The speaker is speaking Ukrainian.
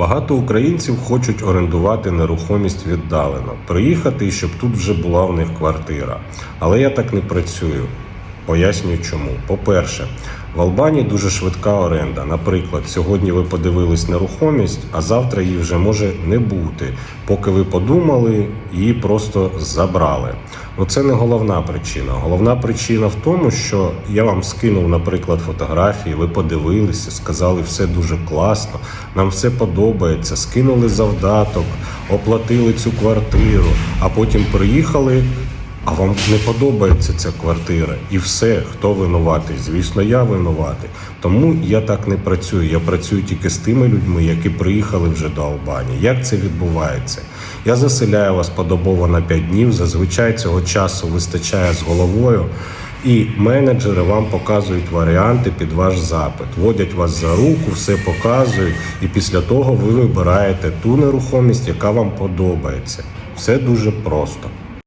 Багато українців хочуть орендувати нерухомість віддалено, приїхати щоб тут вже була в них квартира. Але я так не працюю. Пояснюю чому. По-перше, в Албанії дуже швидка оренда. Наприклад, сьогодні ви подивились нерухомість, а завтра її вже може не бути. Поки ви подумали, її просто забрали. Ну це не головна причина. Головна причина в тому, що я вам скинув, наприклад, фотографії, ви подивилися, сказали, все дуже класно, нам все подобається, скинули завдаток, оплатили цю квартиру, а потім приїхали. А вам не подобається ця квартира, і все, хто винуватий? Звісно, я винуватий. Тому я так не працюю. Я працюю тільки з тими людьми, які приїхали вже до Албанії. Як це відбувається? Я заселяю вас подобово на 5 днів. Зазвичай цього часу вистачає з головою. І менеджери вам показують варіанти під ваш запит, водять вас за руку, все показують, і після того ви вибираєте ту нерухомість, яка вам подобається. Все дуже просто.